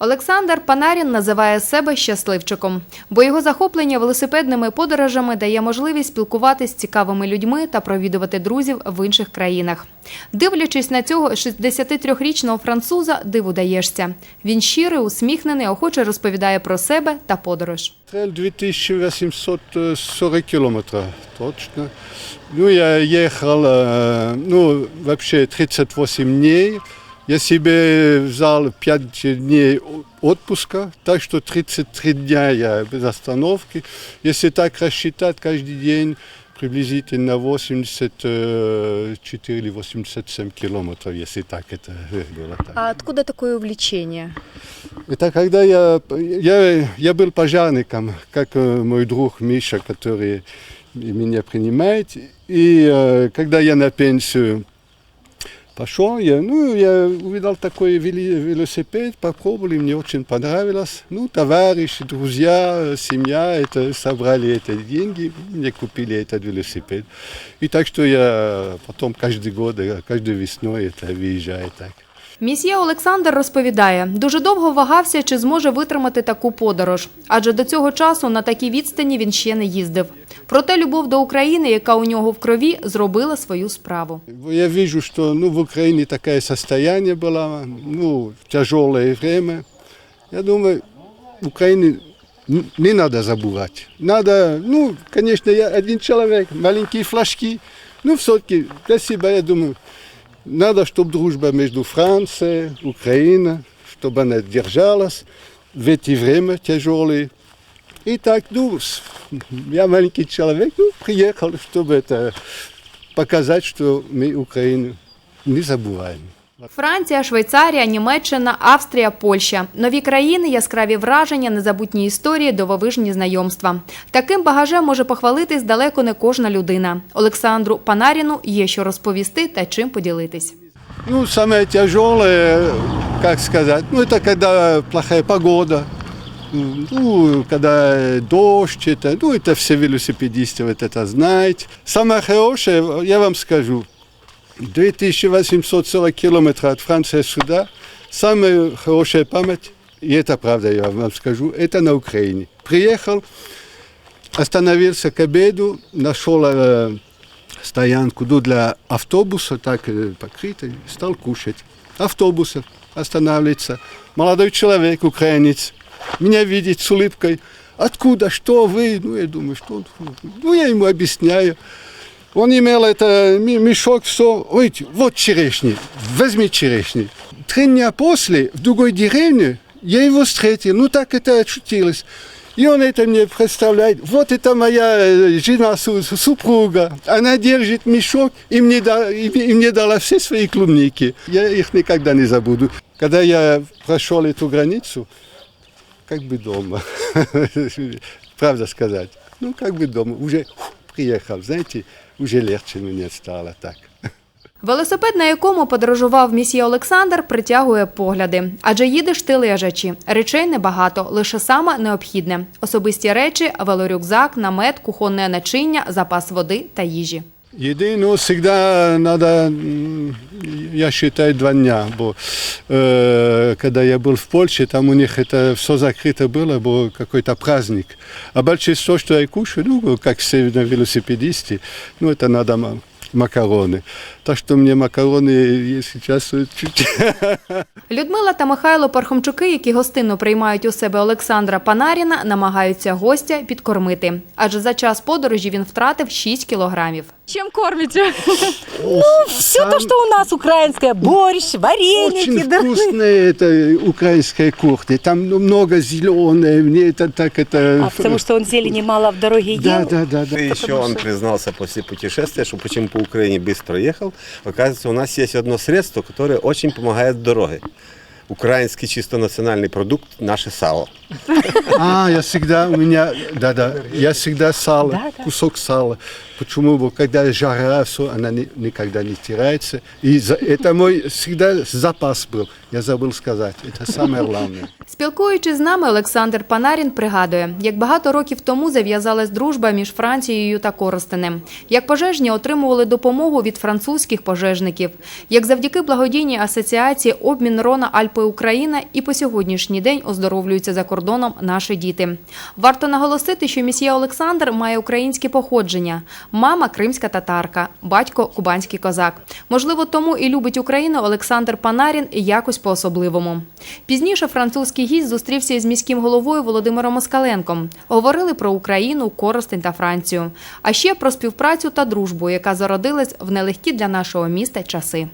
Олександр Панарін називає себе щасливчиком, бо його захоплення велосипедними подорожами дає можливість спілкуватися з цікавими людьми та провідувати друзів в інших країнах. Дивлячись на цього 63-річного француза, диву даєшся. Він щирий, усміхнений, охоче розповідає про себе та подорож. Трейл 2840 километров, точно. Ну, я ехал, э, ну, вообще 38 дней. Я себе взял 5 дней отпуска, так что 33 дня я без остановки. Если так рассчитать, каждый день приблизительно 84 или 87 километров, если так это было. Так. А откуда такое увлечение? Это когда я, я, я был пожарником, как э, мой друг Миша, который меня принимает. И э, когда я на пенсию пошел, я, ну, я увидел такой вели- велосипед, попробовали, мне очень понравилось. Ну, товарищи, друзья, э, семья это, собрали эти деньги, мне купили этот велосипед. И так что я потом каждый год, э, каждой весной это выезжаю так. Місьє Олександр розповідає, дуже довго вагався, чи зможе витримати таку подорож, адже до цього часу на такій відстані він ще не їздив. Проте любов до України, яка у нього в крові, зробила свою справу. Я вижу, что ну, в Украине такое состояние было, ну, тяжелое время. Я думаю, Украине н- не надо забывать. Надо, ну, конечно, я один человек, маленькие флажки. Ну, все-таки для себя, я думаю, надо, чтобы дружба между Францией, Украиной, чтобы она держалась в эти время тяжелые. И так, ну, с- я маленький человек, ну, приехал, чтобы это показать, что мы Украину не забываем. Франція, Швейцарія, Німеччина, Австрія, Польща. Нові країни, яскраві враження, незабутні історії, дивовижні знайомства. Таким багажем може похвалитись далеко не кожна людина. Олександру Панаріну є що розповісти та чим поділитись. Ну, самое тяжелое, как сказать, ну, это когда плохая погода, ну, когда дождь, это, ну, это все велосипедисты вот это знают. Самое хорошее, я вам скажу, 2840 километров от Франции сюда, самая хорошая память, и это правда, я вам скажу, это на Украине. Приехал, остановился к обеду, нашел э, стоянку ну, для автобуса, так э, покрытой, стал кушать. Автобуса останавливается. Молодой человек, украинец, меня видит с улыбкой. Откуда, что вы? Ну, я думаю, что он? Ну, я ему объясняю. Он имел это мешок, все. Ой, вот черешни, возьми черешни. Три дня после, в другой деревне, я его встретил. Ну, так это очутилось. И он это мне представляет. Вот это моя жена, су- су- супруга. Она держит мешок и мне, да- и, и мне дала все свои клубники. Я их никогда не забуду. Когда я прошел эту границу, как бы дома. Правда сказать. Ну, как бы дома. Уже фу, знаєте, вже легше мені стало так. Велосипед, на якому подорожував місьє Олександр, притягує погляди. Адже їдеш ти лежачі. Речей небагато, лише саме необхідне. Особисті речі, велорюкзак, намет, кухонне начиння, запас води та їжі. Еды, ну, всегда надо, м, я считаю, два дня. Бо, э, когда я был в Польше, там у них это все закрыто было, был какой-то праздник. А большинство, что я кушаю, ну, как все на велосипедисте, ну, это надо ма- макароны. Так что мне макароны, если сейчас чуть Людмила та Михайло Пархомчуки, які гостинно приймають у себе Олександра Панаріна, намагаються гостя підкормити. Адже за час подорожі він втратив 6 кілограмів. Чем кормите? Все то, что у нас украинское, борщ, вареники, Очень да. вкусная это украинская кухня. Там ну, много зеленое, мне это так это... А потому что он зелени мало в дороге ел. Да, да, да, да. И еще он признался после путешествия, что почему по Украине быстро ехал. Оказывается, у нас есть одно средство, которое очень помогает в дороге. Украинский чисто национальный продукт – наше сало. А, я всегда, у меня, да-да, я всегда сало, Да, да. кусок сала. Почему? Бо когда жара, все, она ни- никогда не теряется. И за- это мой всегда запас был. Я забыл сказать. Это самое главное. Спілкуючись з нами, Олександр Панарін пригадує, як багато років тому зав'язалась дружба між Францією та Коростенем, як пожежні отримували допомогу від французьких пожежників, як завдяки благодійній асоціації обмін Рона Альпи Україна і по сьогоднішній день оздоровлюються за кордоном наші діти. Варто наголосити, що місьє Олександр має українське походження. Мама кримська татарка, батько кубанський козак. Можливо, тому і любить Україну Олександр Панарін якось по-особливому. Пізніше французький гість зустрівся із міським головою Володимиром Москаленком. Говорили про Україну, Коростень та Францію. А ще про співпрацю та дружбу, яка зародилась в нелегкі для нашого міста часи.